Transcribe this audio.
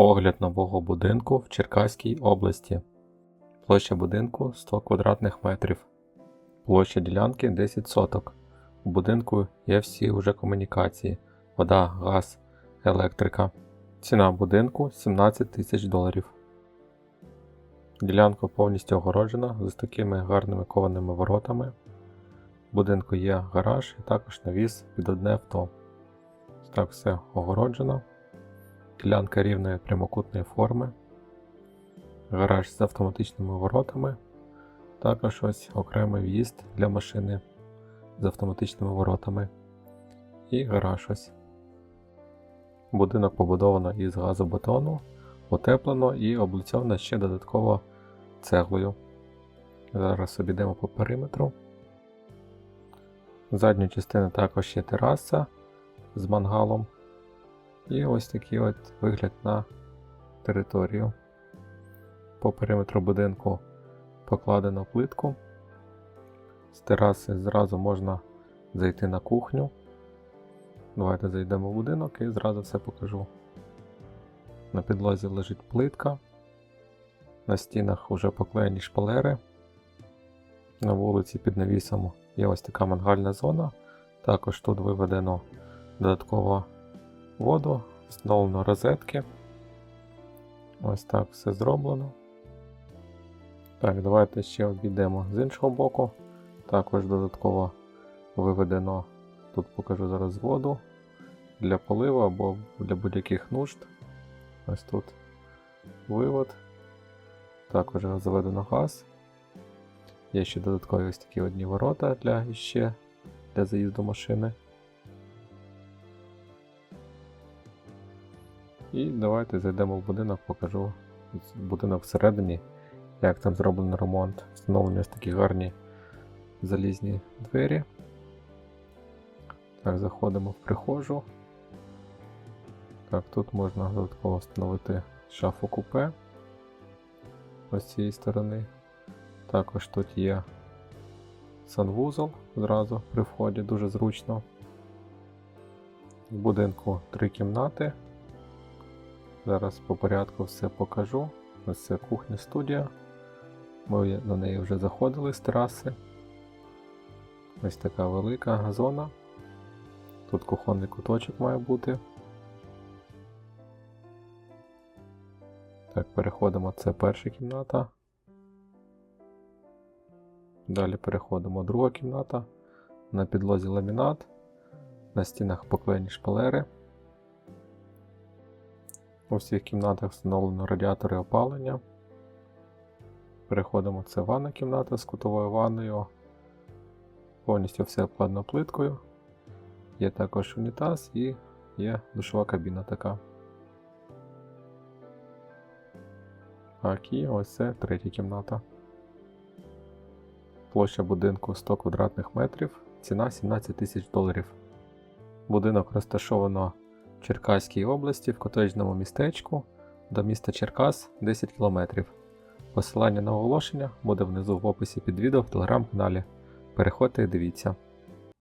Огляд нового будинку в Черкаській області. Площа будинку 100 квадратних метрів. Площа ділянки 10 соток. У будинку є всі уже комунікації: вода, газ, електрика. Ціна будинку 17 тисяч доларів. Ділянка повністю огороджена з такими гарними кованими воротами. В будинку є гараж і також навіс під одне авто. Так все огороджено. Ділянка рівної прямокутної форми. Гараж з автоматичними воротами. Також ось окремий в'їзд для машини з автоматичними воротами. І гараж ось. Будинок побудовано із газобетону, утеплено і облицьовано ще додатково цеглою. Зараз обійдемо по периметру. З задньої частини також є тераса з мангалом. І ось такий от вигляд на територію. По периметру будинку покладено плитку. З тераси зразу можна зайти на кухню. Давайте зайдемо в будинок і зразу все покажу. На підлозі лежить плитка. На стінах вже поклеєні шпалери. На вулиці під навісом є ось така мангальна зона. Також тут виведено додатково воду, встановлено розетки. Ось так все зроблено. Так, давайте ще обійдемо з іншого боку. Також додатково виведено, тут покажу зараз воду для поливу або для будь-яких нужд. Ось тут вивод. Також заведено газ. Є ще додаткові ось такі одні ворота для ще для заїзду машини. І давайте зайдемо в будинок, покажу будинок всередині, як там зроблено ремонт. Встановлені ось такі гарні залізні двері. Так, заходимо в прихожу. Так, тут можна додатково встановити шафу купе ось з цієї сторони. Також тут є санвузол зразу при вході, дуже зручно. В будинку три кімнати. Зараз по порядку все покажу. Ось це кухня студія. Ми на неї вже заходили з тераси. Ось така велика зона. Тут кухонний куточок має бути. Так, переходимо, це перша кімната. Далі переходимо друга кімната. На підлозі ламінат, на стінах поклеєні шпалери. У всіх кімнатах встановлено радіатори опалення. Переходимо, це ванна кімната з кутовою ванною. Повністю все обкладено плиткою. Є також унітаз і є душова кабіна така. Так, і ось це третя кімната. Площа будинку 100 квадратних метрів, ціна 17 тисяч доларів. Будинок розташовано Черкаській області в котеджному містечку до міста Черкас 10 км. Посилання на оголошення буде внизу в описі під відео в телеграм-каналі. Переходьте і дивіться.